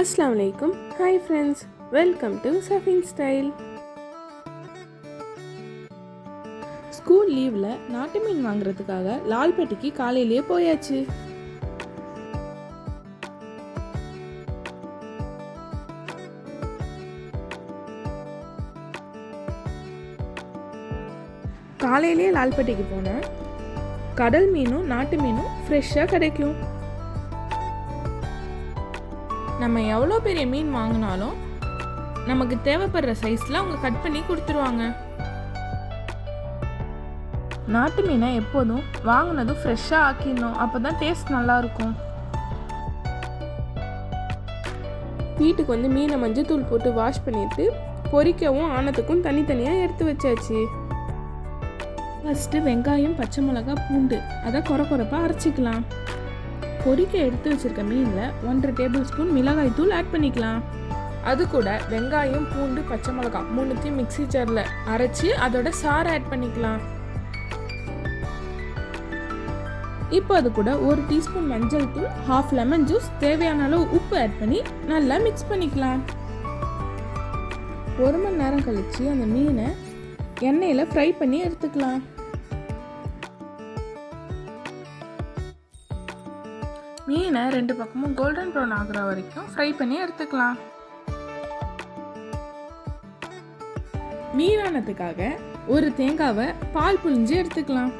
அஸ்லாம் வலைக்கும் hi friends welcome to surfing style school லீவில் நாட்டு மீன் வாங்குறதுக்காக லால்பேட்டைக்கு காலையிலேயே போயாச்சு. காலையிலேயே லால்பேட்டைக்கு போனேன். கடல் மீனும் நாட்டு மீனும் ஃப்ரெஷ்ஷாக கிடைக்கும். நம்ம எவ்வளோ பெரிய மீன் வாங்கினாலும் நமக்கு தேவைப்படுற சைஸில் அவங்க கட் பண்ணி கொடுத்துருவாங்க. நாட்டு மீனை எப்போதும் வாங்கினதும் ஃப்ரெஷ்ஷாக ஆக்கிடணும். அப்போ தான் டேஸ்ட் நல்லாயிருக்கும் வீட்டுக்கு வந்து மீனை மஞ்சத்தூள் போட்டு வாஷ் பண்ணிட்டு பொரிக்கவும் ஆனதுக்கும் தனித்தனியாக எடுத்து வச்சாச்சு. ஃபஸ்ட்டு வெங்காயம் பச்சை மிளகாய் பூண்டு. அதை குறை குறைப்பாக அரைச்சிக்கலாம். பொறிக்க எடுத்து வச்சிருக்க மீனில் ஒன்றரை டேபிள் ஸ்பூன் மிளகாய் தூள் ஆட் பண்ணிக்கலாம். அது கூட வெங்காயம் பூண்டு பச்சை மிளகாய் மூணுத்தையும் மிக்ஸி ஜாரில் அரைச்சி அதோட சாறு ஆட் பண்ணிக்கலாம். இப்போ அது கூட ஒரு டீஸ்பூன் மஞ்சள் தூள் ஹாஃப் லெமன் ஜூஸ் தேவையான அளவு உப்பு ஆட் பண்ணி நல்லா மிக்ஸ் பண்ணிக்கலாம். ஒரு மணி நேரம் கழித்து அந்த மீனை எண்ணெயில் ஃப்ரை பண்ணி எடுத்துக்கலாம். மீனை ரெண்டு பக்கமும் கோல்டன் ப்ரௌன் ஆகிற வரைக்கும் ஃப்ரை பண்ணி எடுத்துக்கலாம். மீனானதுக்காக ஒரு தேங்காவை பால் புழிஞ்சு எடுத்துக்கலாம்.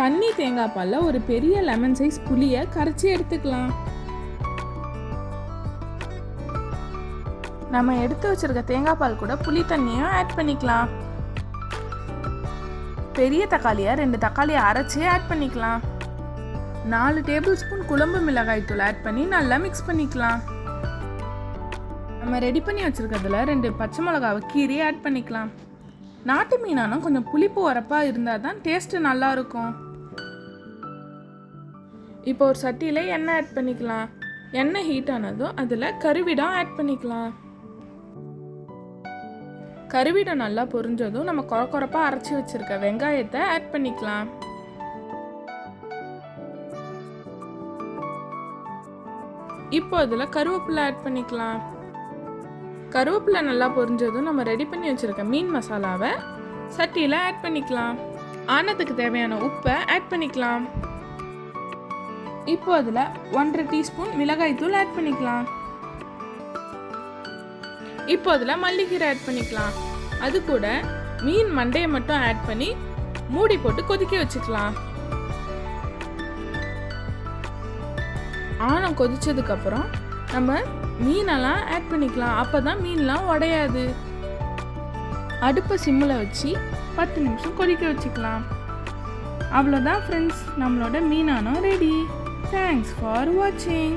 தண்ணி தேங்காய் பாலில் ஒரு பெரிய லெமன் சைஸ் புளியை கரைச்சி எடுத்துக்கலாம். நம்ம எடுத்து வச்சிருக்க தேங்காய் பால் கூட புளி தண்ணியும் ஆட் பண்ணிக்கலாம். பெரிய தக்காளியை ரெண்டு தக்காளியை அரைச்சே ஆட் பண்ணிக்கலாம். நாலு டேபிள் ஸ்பூன் குழம்பு மிளகாய் தூள் ஆட் பண்ணி நல்லா மிக்ஸ் பண்ணிக்கலாம். நம்ம ரெடி பண்ணி வச்சுருக்கிறதுல ரெண்டு பச்சை மிளகாவை கீரி ஆட் பண்ணிக்கலாம். நாட்டு மீனானும் கொஞ்சம் புளிப்பு உரப்பாக இருந்தால் தான் டேஸ்ட்டு நல்லாயிருக்கும் இப்போ ஒரு சட்டியில் எண்ணெய் ஆட் பண்ணிக்கலாம். எண்ணெய் ஹீட் ஆனதும் அதில் கருவிடம் ஆட் பண்ணிக்கலாம். கருவிடை நல்லா பொரிஞ்சதும் நம்ம குறக்குறப்பாக அரைச்சி வச்சிருக்க வெங்காயத்தை ஆட் பண்ணிக்கலாம். இப்போ அதில் கருவேப்பிலை ஆட் பண்ணிக்கலாம். கருவேப்பிலை நல்லா பொரிஞ்சதும் நம்ம ரெடி பண்ணி வச்சுருக்க மீன் மசாலாவை சட்டியில் ஆட் பண்ணிக்கலாம். ஆனத்துக்கு தேவையான உப்பை ஆட் பண்ணிக்கலாம். இப்போ அதில் ஒன்றரை டீஸ்பூன் மிளகாய் தூள் ஆட் பண்ணிக்கலாம். இப்போ அதில் மல்லிகீரை ஆட் பண்ணிக்கலாம். அது கூட மீன் மண்டையை மட்டும் ஆட் பண்ணி மூடி போட்டு கொதிக்க வச்சுக்கலாம். ஆனம் கொதிச்சதுக்கப்புறம் நம்ம மீனெல்லாம் ஆட் பண்ணிக்கலாம். அப்போ தான் மீன்லாம் உடையாது. அடுப்பை சிம்மில் வச்சு பத்து நிமிஷம் கொதிக்க வச்சுக்கலாம். அவ்வளோதான் ஃப்ரெண்ட்ஸ் நம்மளோட மீனானம் ரெடி தேங்க்ஸ் ஃபார் வாட்சிங்